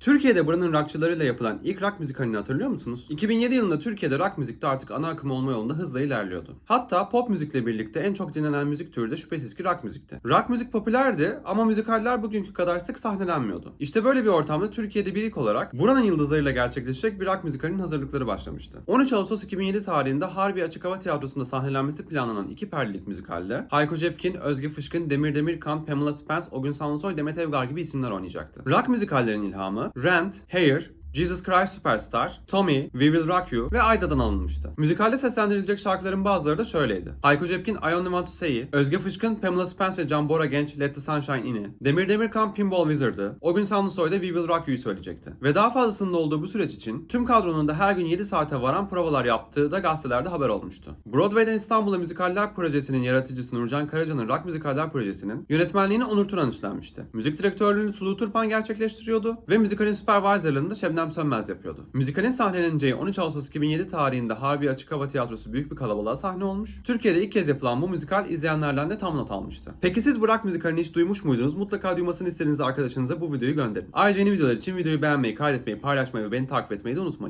Türkiye Türkiye'de buranın rockçılarıyla yapılan ilk rock müzikalini hatırlıyor musunuz? 2007 yılında Türkiye'de rock müzikte artık ana akım olma yolunda hızla ilerliyordu. Hatta pop müzikle birlikte en çok dinlenen müzik türü de şüphesiz ki rock müzikti. Rock müzik popülerdi ama müzikaller bugünkü kadar sık sahnelenmiyordu. İşte böyle bir ortamda Türkiye'de bir ilk olarak buranın yıldızlarıyla gerçekleşecek bir rock müzikalinin hazırlıkları başlamıştı. 13 Ağustos 2007 tarihinde Harbi Açık Hava Tiyatrosu'nda sahnelenmesi planlanan iki perlilik müzikalde Hayko Cepkin, Özge Fışkın, Demir Demirkan, Pamela Spence, Ogün Sanlısoy, Demet Evgar gibi isimler oynayacaktı. Rock müzikallerin ilhamı Rent, Hair, Jesus Christ Superstar, Tommy, We Will Rock You ve Ayda'dan alınmıştı. Müzikalde seslendirilecek şarkıların bazıları da şöyleydi. Hayko Cepkin I Only Want To Say'i, Özge Fışkın, Pamela Spence ve Can Bora Genç Let The Sunshine In'i, Demir Demirkan Pinball Wizard'ı, o gün Sanlısoy da We Will Rock You'yu söyleyecekti. Ve daha fazlasının olduğu bu süreç için tüm kadronun da her gün 7 saate varan provalar yaptığı da gazetelerde haber olmuştu. Broadway'den İstanbul'a Müzikaller Projesi'nin yaratıcısı Nurcan Karaca'nın Rock Müzikaller Projesi'nin yönetmenliğini Onur Turan üstlenmişti. Müzik direktörlüğünü Tulu Turpan gerçekleştiriyordu ve müzikalin supervisorlığını da Şebnem Sönmez yapıyordu. Müzikalin sahneleneceği 13 Ağustos 2007 tarihinde Harbi Açık Hava Tiyatrosu büyük bir kalabalığa sahne olmuş. Türkiye'de ilk kez yapılan bu müzikal izleyenlerden de tam not almıştı. Peki siz bu rock müzikalini hiç duymuş muydunuz? Mutlaka duymasını istediğiniz arkadaşınıza bu videoyu gönderin. Ayrıca yeni videolar için videoyu beğenmeyi, kaydetmeyi, paylaşmayı ve beni takip etmeyi de unutmayın.